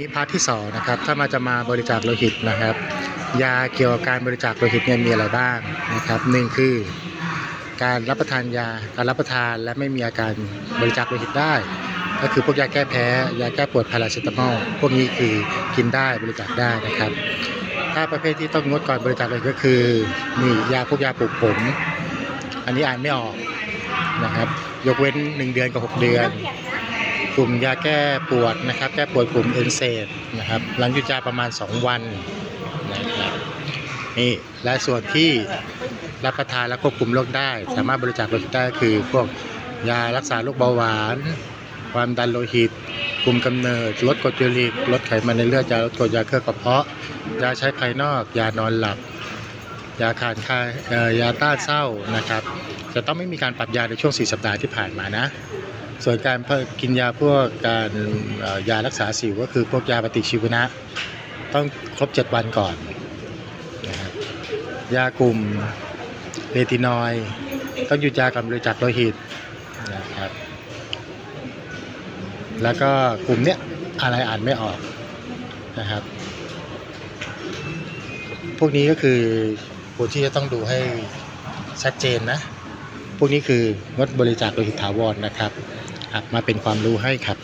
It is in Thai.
นี่พาร์ทที่สองนะครับถ้ามาจะมาบริจาคโลหิตนะครับ ยาเกี่ยวกับการบริจาคโลหิตเนี่ยมีอะไรบ้างนะครับหนึ่งคือการรับประทานยาการรับประทานและไม่มีอาการบริจาคโลหิตได้ ก็คือพวกยาแก้แพ้ ยาแก้ปวดพาราเซตามอลพวกนี้คือกินได้บริจาคได้นะครับ ถ้าประเภทที่ต้องงดก่อนบริจาคโลหิตก็คือมียาพวกยาปลูกผม อันนี้อ่านไม่ออกนะครับ ยกเว้น 1 เดือนกับ 6 เดือน ลุ่มยาแก้ปวดนะครับ แก้ปวดกลุ่มเอนเซดนะครับหลังหยุดยาประมาณ 2 วันนะครับนี่และส่วนที่รับประทานและควบคุมโรคได้ สามารถบริจาคโลหิตได้คือพวกยารักษาโรคเบาหวาน ความดันโลหิตกลุ่มกำเนิด ลดกรดยูริกลดไขมันในเลือดยาลดกรดยาเคลือบกระเพาะ ยาใช้ภายนอก ยานอนหลับ ยาขาดคายยาต้านเศร้านะครับจะต้องไม่มีการปรับยาในช่วง 4 สัปดาห์ที่ผ่านมานะ ส่วนการกินยาพวกการยารักษาสิวก็คือพวกยาปฏิชีวนะ ต้องครบ 7 วันก่อนนะครับยากลุ่มเรตินอยต้องหยุดยากับบริจาคโลหิตนะครับแล้วก็กลุ่มเนี้ยอะไรอ่านไม่ออกนะครับ พวกนี้ก็คือควรที่จะต้องดูให้ชัดเจนนะ พวกนี้คืองดบริจาคโลหิตถาวรนะครับ มาเป็นความรู้ให้ครับ